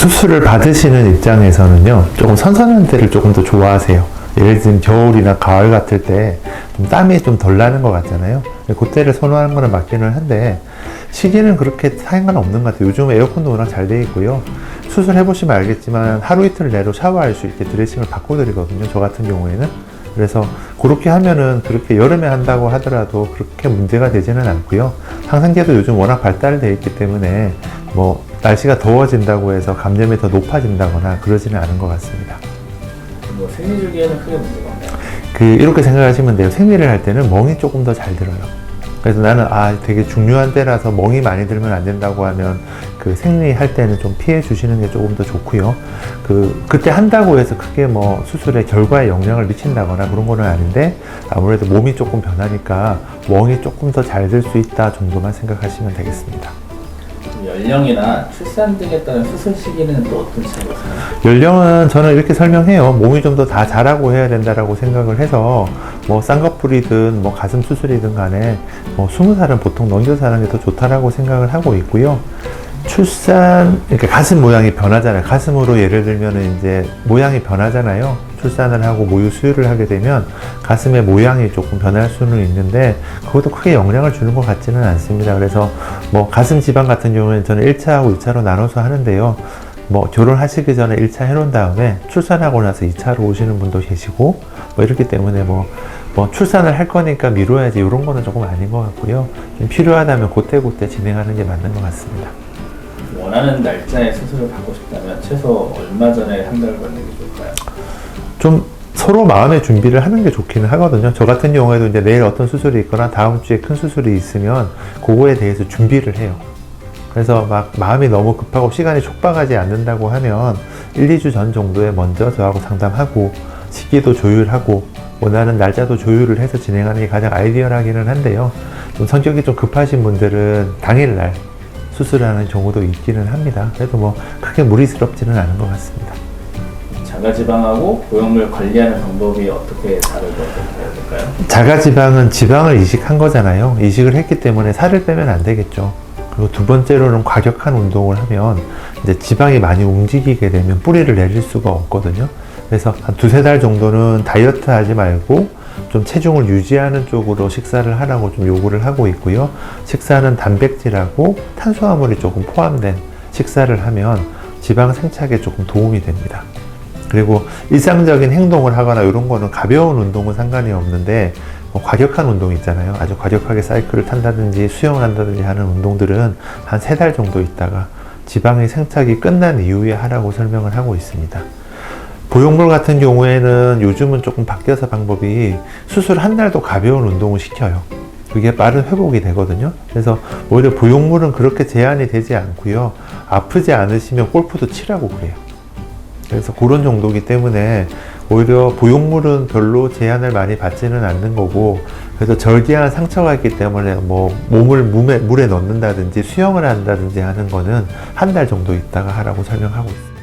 수술을 받으시는 입장에서는요, 조금 선선한 데를 조금 더 좋아하세요. 예를 들면 겨울이나 가을 같을 때 좀 땀이 좀 덜 나는 것 같잖아요. 그때를 선호하는 거는 맞기는 한데, 시기는 그렇게 상관없는 것 같아요. 요즘 에어컨도 워낙 잘 돼 있고요. 수술해보시면 알겠지만 하루 이틀 내로 샤워할 수 있게 드레싱을 바꿔드리거든요. 저 같은 경우에는. 그래서 그렇게 하면은 그렇게 여름에 한다고 하더라도 그렇게 문제가 되지는 않고요. 항생제도 요즘 워낙 발달되어 있기 때문에 뭐 날씨가 더워진다고 해서 감염이 더 높아진다거나 그러지는 않은 것 같습니다. 뭐 생리주기에는 크게 문제가 없나요? 그 이렇게 생각하시면 돼요. 생리를 할 때는 멍이 조금 더 잘 들어요. 그래서 나는 아 되게 중요한 때라서 멍이 많이 들면 안 된다고 하면 그 생리할 때는 좀 피해 주시는 게 조금 더 좋고요. 그 그때 한다고 해서 크게 뭐 수술의 결과에 영향을 미친다거나 그런 거는 아닌데 아무래도 몸이 조금 변하니까 멍이 조금 더 잘 들 수 있다 정도만 생각하시면 되겠습니다. 연령이나 출산 등에 따른 수술 시기는 또 어떤 차이가 있나요? 연령은 저는 이렇게 설명해요. 몸이 좀 더 다 자라고 해야 된다라고 생각을 해서 뭐 쌍꺼풀이든 뭐 가슴 수술이든 간에 뭐 20살은 보통 넘겨서 하는 게 더 좋다라고 생각을 하고 있고요. 출산 이렇게 가슴 모양이 변하잖아요. 가슴으로 예를 들면은 이제 모양이 변하잖아요. 출산을 하고 모유 수유를 하게 되면 가슴의 모양이 조금 변할 수는 있는데 그것도 크게 영향을 주는 것 같지는 않습니다. 그래서 뭐 가슴 지방 같은 경우에는 저는 1차하고 2차로 나눠서 하는데요. 뭐 결혼하시기 전에 1차 해놓은 다음에 출산하고 나서 2차로 오시는 분도 계시고 뭐 이렇기 때문에 뭐, 뭐 출산을 할 거니까 미뤄야지 이런 거는 조금 아닌 것 같고요. 좀 필요하다면 그때그때 진행하는 게 맞는 것 같습니다. 원하는 날짜에 수술을 받고 싶다면 최소 얼마 전에 한달 걸리는 게 좋을까요? 좀 서로 마음의 준비를 하는 게 좋기는 하거든요. 저 같은 경우에도 이제 내일 어떤 수술이 있거나 다음 주에 큰 수술이 있으면 그거에 대해서 준비를 해요. 그래서 막 마음이 너무 급하고 시간이 촉박하지 않는다고 하면 1, 2주 전 정도에 먼저 저하고 상담하고 시기도 조율하고 원하는 날짜도 조율을 해서 진행하는 게 가장 아이디어하기는 한데요. 좀 성격이 좀 급하신 분들은 당일날 수술하는 경우도 있기는 합니다. 그래도 뭐 크게 무리스럽지는 않은 것 같습니다. 자가지방하고 고용물 관리하는 방법이 어떻게 다르고 어떻게 해야 될까요? 자가지방은 지방을 이식한 거잖아요. 이식을 했기 때문에 살을 빼면 안 되겠죠. 그리고 두 번째로는 과격한 운동을 하면 이제 지방이 많이 움직이게 되면 뿌리를 내릴 수가 없거든요. 그래서 한 두세 달 정도는 다이어트 하지 말고 좀 체중을 유지하는 쪽으로 식사를 하라고 좀 요구를 하고 있고요. 식사는 단백질하고 탄수화물이 조금 포함된 식사를 하면 지방 생착에 조금 도움이 됩니다. 그리고 일상적인 행동을 하거나 이런 거는 가벼운 운동은 상관이 없는데 뭐 과격한 운동 있잖아요. 아주 과격하게 사이클을 탄다든지 수영을 한다든지 하는 운동들은 한 세 달 정도 있다가 지방의 생착이 끝난 이후에 하라고 설명을 하고 있습니다. 보형물 같은 경우에는 요즘은 조금 바뀌어서 방법이 수술 한 달도 가벼운 운동을 시켜요. 그게 빠른 회복이 되거든요. 그래서 오히려 보형물은 그렇게 제한이 되지 않고요. 아프지 않으시면 골프도 치라고 그래요. 그래서 그런 정도이기 때문에 오히려 보형물은 별로 제한을 많이 받지는 않는 거고 그래서 절개한 상처가 있기 때문에 뭐 몸을 물에, 물에 넣는다든지 수영을 한다든지 하는 거는 한 달 정도 있다가 하라고 설명하고 있습니다.